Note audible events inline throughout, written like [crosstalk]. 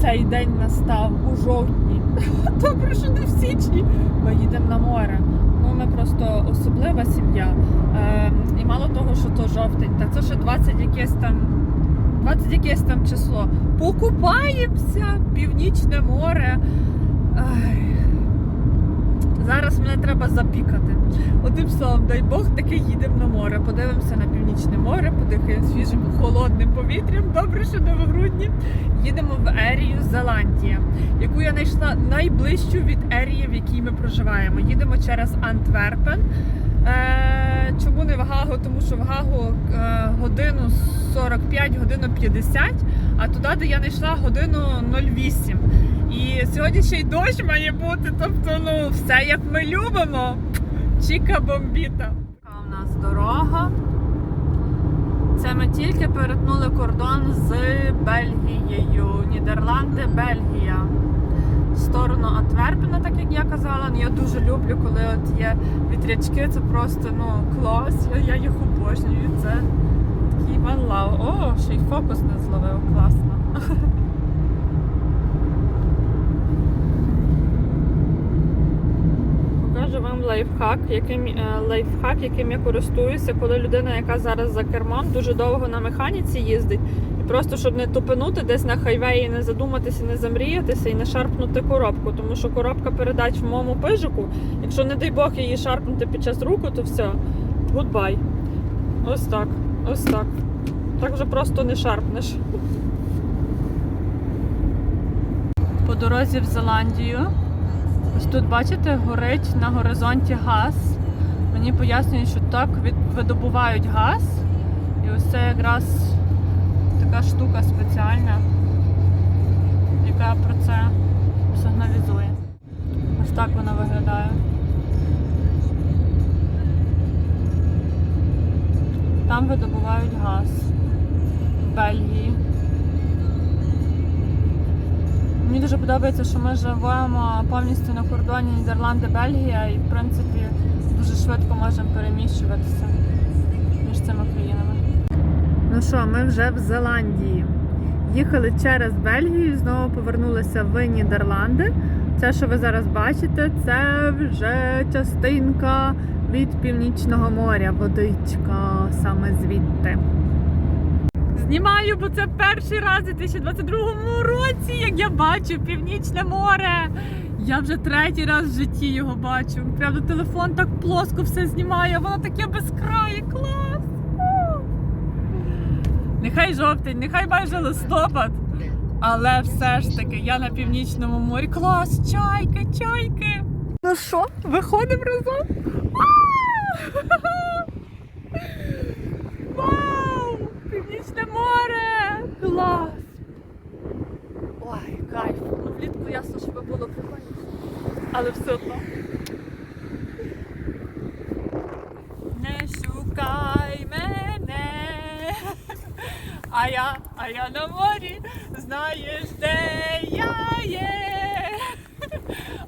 цей день настав у жовтні. Добре, що не в січні. Ми їдемо на море. Ну, ми просто особлива сім'я. Е, і мало того, що то жовтень, та це ще 20 якесь там. 20 якесь там число. Покупаємося, північне море. Ай. Зараз мене треба запікати. Одним словом, дай Бог, таки їдемо на море. Подивимося на північне море, подихаємо свіжим холодним повітрям. Добре, що не в грудні. Їдемо в Ерію Зеландія, яку я знайшла найближчу від Ерії, в якій ми проживаємо. Їдемо через Антверпен. Е, чому не в Гагу? Тому що в Гагу е, годину 45, годину 50, а туди, де я знайшла годину 08. І сьогодні ще й дощ має бути, тобто ну все як ми любимо. Чіка бомбіта. Така у нас дорога. Це ми тільки перетнули кордон з Бельгією. Нідерланди, Бельгія. В сторону Антверпена, так як я казала. Ну, я дуже люблю, коли от є вітрячки, це просто ну, клас. Я, їх обожнюю. Це такий one love. О, ще й фокус не зловив. Класно. [laughs] Покажу вам лайфхак, яким е, лайфхак, яким я користуюся, коли людина, яка зараз за кермом, дуже довго на механіці їздить, і просто щоб не тупинути десь на хайвеї, не задуматися, не замріятися і не шарпнути коробку. Тому що коробка передач в моєму пижику, якщо не дай Бог її шарпнути під час руху, то все, гудбай. Ось так, ось так. Так вже просто не шарпнеш. По дорозі в Зеландію. Ось тут, бачите, горить на горизонті газ. Мені пояснюють, що так видобувають газ. І ось це якраз така штука спеціальна, яка про це сигналізує. Ось так вона виглядає. Там видобувають газ в Бельгії. Подобається, що ми живемо повністю на кордоні Нідерланди-Бельгія і, в принципі, дуже швидко можемо переміщуватися між цими країнами. Ну що, ми вже в Зеландії. Їхали через Бельгію, знову повернулися в Нідерланди. Це, що ви зараз бачите, це вже частинка від Північного моря, водичка саме звідти. Знімаю, бо це перший раз у 2022 році, як я бачу Північне море. Я вже третій раз в житті його бачу. Правда, телефон так плоско все знімає, воно таке безкрає, клас! Нехай жовтень, нехай майже листопад. Але все ж таки, я на північному морі. Клас, чайки, чайки. Ну що, виходимо разом? А! Вау! Північне море! Клас! Ой, кайф. Ну, влітку ясно, що би було прикольно. Але все одно. Не шукай мене. А я, а я на морі, знаєш, де я є.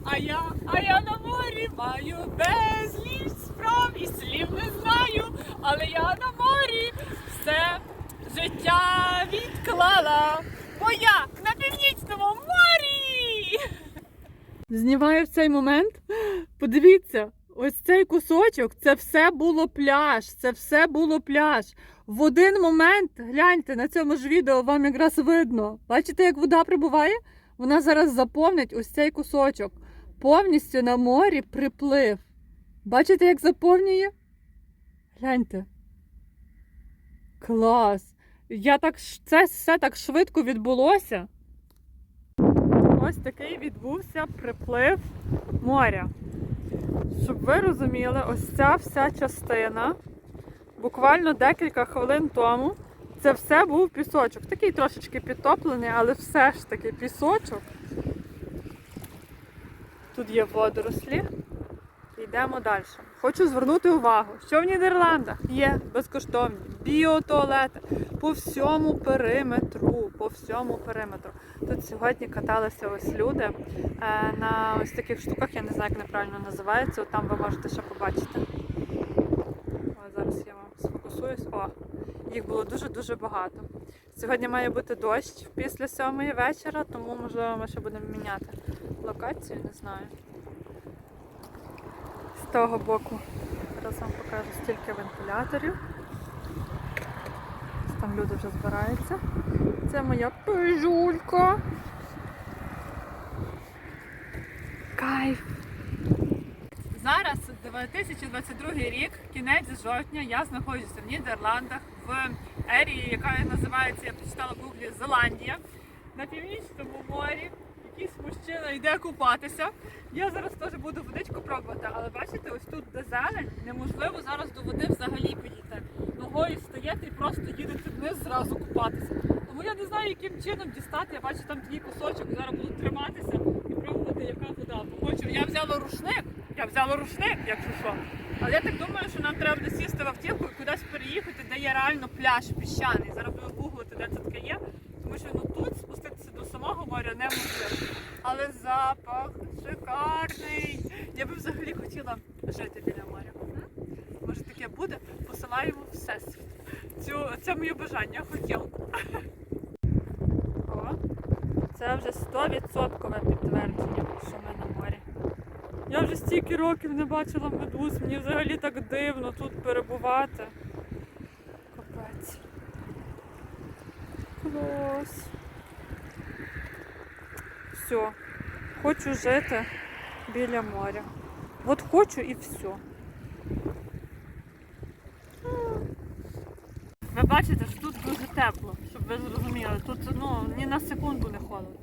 А я, а я на морі маю безліч справ і слів не знаю, але я на морі все життя відклала, бо я на північному морі. Знімаю в цей момент. Подивіться, ось цей кусочок, це все було пляж. Це все було пляж. В один момент, гляньте, на цьому ж відео вам якраз видно. Бачите, як вода прибуває? Вона зараз заповнить ось цей кусочок. Повністю на морі приплив. Бачите, як заповнює? Гляньте. Клас! Я так, це все так швидко відбулося. Ось такий відбувся приплив моря. Щоб ви розуміли, ось ця вся частина, буквально декілька хвилин тому, це все був пісочок. Такий трошечки підтоплений, але все ж таки пісочок. Тут є водорослі. Йдемо далі. Хочу звернути увагу, що в Нідерландах є безкоштовні біотуалети по всьому периметру. По всьому периметру. Тут сьогодні каталися ось люди е, на ось таких штуках, я не знаю, як неправильно називається. Там ви можете ще побачити. О, зараз я вам сфокусуюсь. О, їх було дуже-дуже багато. Сьогодні має бути дощ після сьомої вечора, тому можливо ми ще будемо міняти локацію, не знаю. Того боку зараз вам покажу стільки вентиляторів. Там люди вже збираються. Це моя пижулька. Кайф. Зараз 2022 рік, кінець жовтня, я знаходжуся в Нідерландах, в ерії, яка називається, я прочитала в гуглі Зеландія, на північному морі. Якийсь мужчина йде купатися. Я зараз теж буду водичку пробувати, але бачите, ось тут де зелень, неможливо зараз до води взагалі підійти. Ногою встаєте і просто їдете вниз зразу купатися. Тому я не знаю, яким чином дістати. Я бачу там такий кусочок, зараз буду триматися і пробувати, яка вода. Бо Хочу. Я взяла рушник, я взяла рушник, якщо що. Але я так думаю, що нам треба сісти в автівку і кудись переїхати, де є реально пляж піщаний. Зараз буду гуглити, де це таке є. Тому що ну тут самого моря неможливо. Але запах шикарний. Я би взагалі хотіла жити біля моря. Може таке буде, посилаємо всесвіт. Цю, це моє бажання, хотілку. Це вже 100% підтвердження, що ми на морі. Я вже стільки років не бачила медуз, мені взагалі так дивно тут перебувати. Капець. Клас. Все. Хочу жити біля моря. От хочу і все. Ви бачите, що тут дуже тепло, щоб ви зрозуміли. Тут ну, ні на секунду не холодно.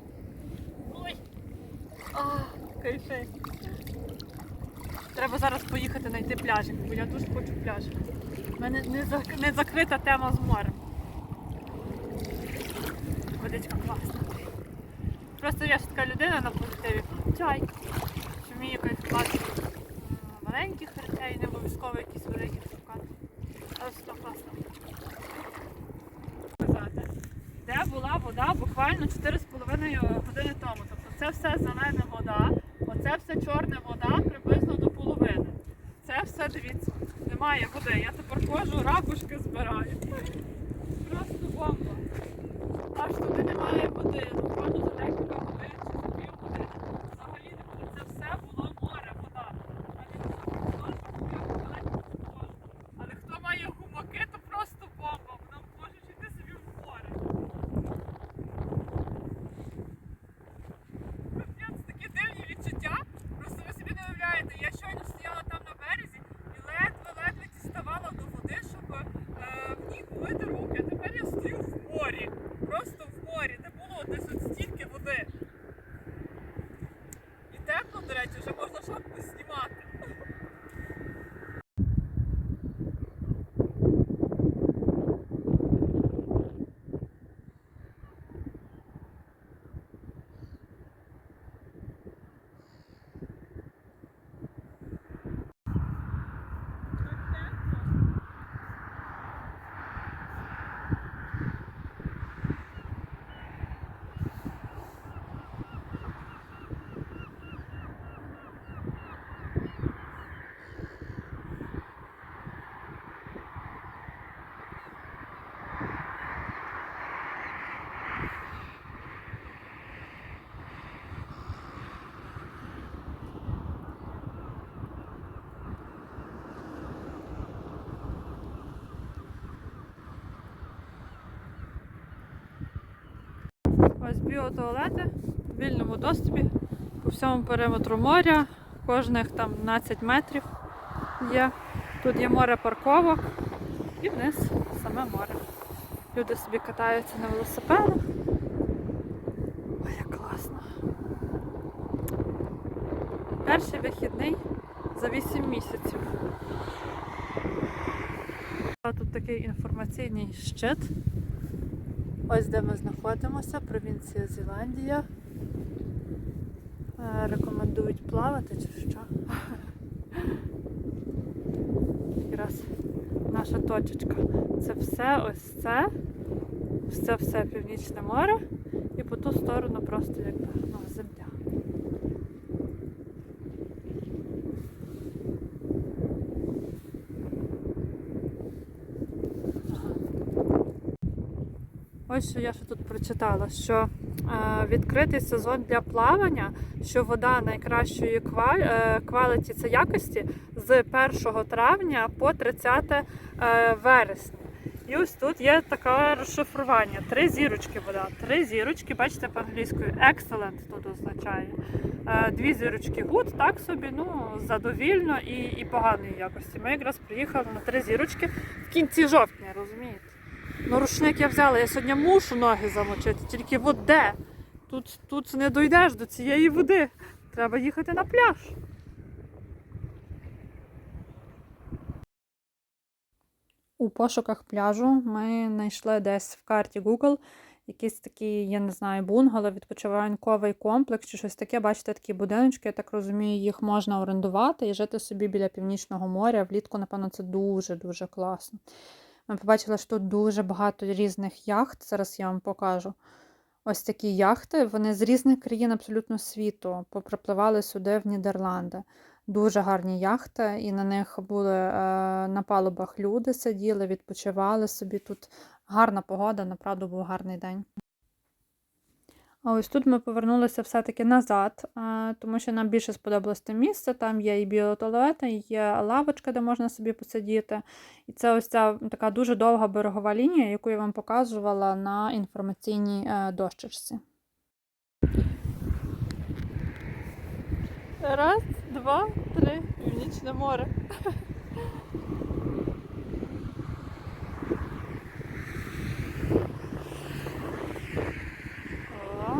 Ой! А. Треба зараз поїхати знайти пляжик, бо я дуже хочу пляж. У мене не, зак- не закрита тема з морем. Водичка класна. Просто я ж така людина на позитиві. Чай. Що вмію кайфувати маленьких речей, не обов'язково якісь великі шукати. Але все класно. Де була вода буквально 4,5 години тому. Тобто це все зелена вода, оце все чорна вода приблизно до половини. Це все, дивіться, немає води. Я тепер ходжу, ракушки збираю. Просто бомба. Аж туди немає води. Буквально за декілька годин чи за пів години. Взагалі не буде. Це все було море, вода. А не було, що я далеко можна. Але хто має гумаки, то просто бомба. Вона може йти собі в море. Капець, такі дивні відчуття. Просто ви собі не уявляєте. Я щойно стояла там на березі і ледве-ледве діставала до води, щоб е, в ній помити руки. А тепер я стою в морі. Просто в морі. Не було десь от стільки води. І тепло, до речі, вже можна шапку знімати. Ось біотуалети в вільному доступі по всьому периметру моря, кожних там 12 метрів є. Тут є море парковок і вниз саме море. Люди собі катаються на велосипедах. Ой, як класно. Перший вихідний за 8 місяців. Тут такий інформаційний щит. Ось де ми знаходимося, провінція Зеландія. Е, Рекомендують плавати чи що. Якраз наша точечка. Це все ось це. Все все північне море. І по ту сторону просто якби ну, земля. Ось що я ще тут прочитала, що е, відкритий сезон для плавання, що вода найкращої е, кваліті це якості з 1 травня по 30 е, вересня. І ось тут є таке розшифрування. Три зірочки вода. Три зірочки, бачите, по-англійською excellent тут означає. Дві зірочки good, так собі, ну, задовільно і, і поганої якості. Ми якраз приїхали на три зірочки в кінці жовтня, розумієте? Ну, рушник я взяла, я сьогодні мушу ноги замочити, тільки от де? Тут, тут не дойдеш до цієї води. Треба їхати на пляж. У пошуках пляжу ми знайшли десь в карті Google якийсь такий, я не знаю, бунгало, відпочиванковий комплекс чи щось таке. Бачите, такі будиночки, я так розумію, їх можна орендувати і жити собі біля північного моря. Влітку, напевно, це дуже-дуже класно. Ми побачили, що тут дуже багато різних яхт. Зараз я вам покажу. Ось такі яхти, вони з різних країн абсолютно світу поприпливали сюди в Нідерланди. Дуже гарні яхти, і на них були е, на палубах люди сиділи, відпочивали собі. Тут гарна погода, направду був гарний день. А ось тут ми повернулися все-таки назад, тому що нам більше сподобалось те місце. Там є і біотуалети, і є лавочка, де можна собі посидіти. І це ось ця така дуже довга берегова лінія, яку я вам показувала на інформаційній е, дощечці. Раз, два, три. Північне море. О.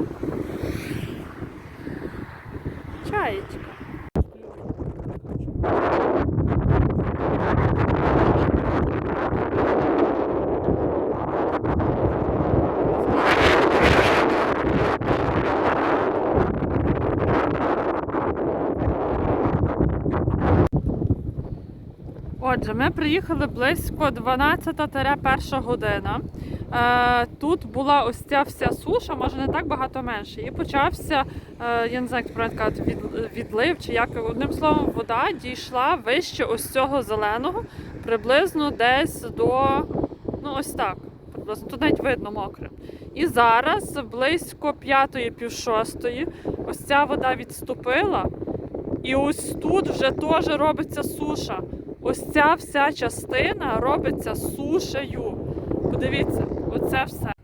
Чаєчка. Отже, ми приїхали близько 12-1 година. Е, тут була ось ця вся суша, може не так багато менше. І почався, я не знаю, як правильно сказати, від, відлив чи як. Одним словом, вода дійшла вище ось цього зеленого, приблизно десь до, ну ось так, приблизно тут навіть видно мокре. І зараз близько п'ятої, пів шостої, ось ця вода відступила. І ось тут вже теж робиться суша. Ось ця вся частина робиться сушею. Подивіться, оце все.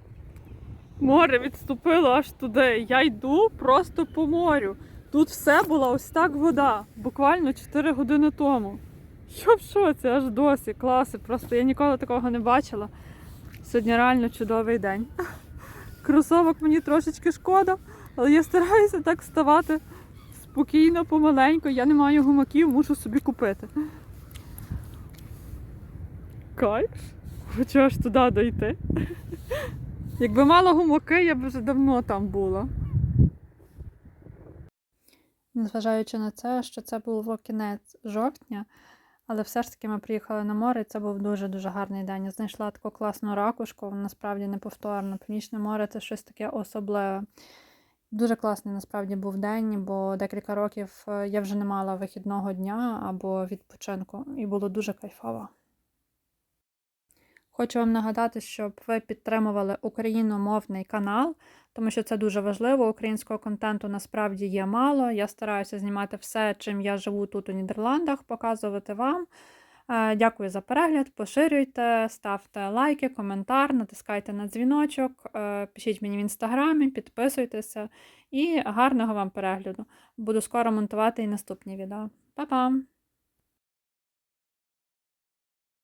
Море відступило аж туди. Я йду просто по морю. Тут все була ось так вода, буквально 4 години тому. Що в шоці, аж досі, класи. Просто я ніколи такого не бачила. Сьогодні реально чудовий день. Кросовок мені трошечки шкода, але я стараюся так вставати спокійно, помаленьку. Я не маю гумаків, мушу собі купити. Кайф. Хочу аж туди дойти. Якби мала гумаки, я б вже давно там була. Незважаючи на це, що це був кінець жовтня, але все ж таки ми приїхали на море, і це був дуже-дуже гарний день. Я знайшла таку класну ракушку, насправді неповторна. Північне море це щось таке особливе. Дуже класний насправді був день, бо декілька років е, я вже не мала вихідного дня або відпочинку, і було дуже кайфово. Хочу вам нагадати, щоб ви підтримували україномовний канал, тому що це дуже важливо. Українського контенту насправді є мало. Я стараюся знімати все, чим я живу тут у Нідерландах, показувати вам. Е, Дякую за перегляд. Поширюйте, ставте лайки, коментар, натискайте на дзвіночок, е, пишіть мені в інстаграмі, підписуйтеся і гарного вам перегляду. Буду скоро монтувати і наступні відео. Па-пам!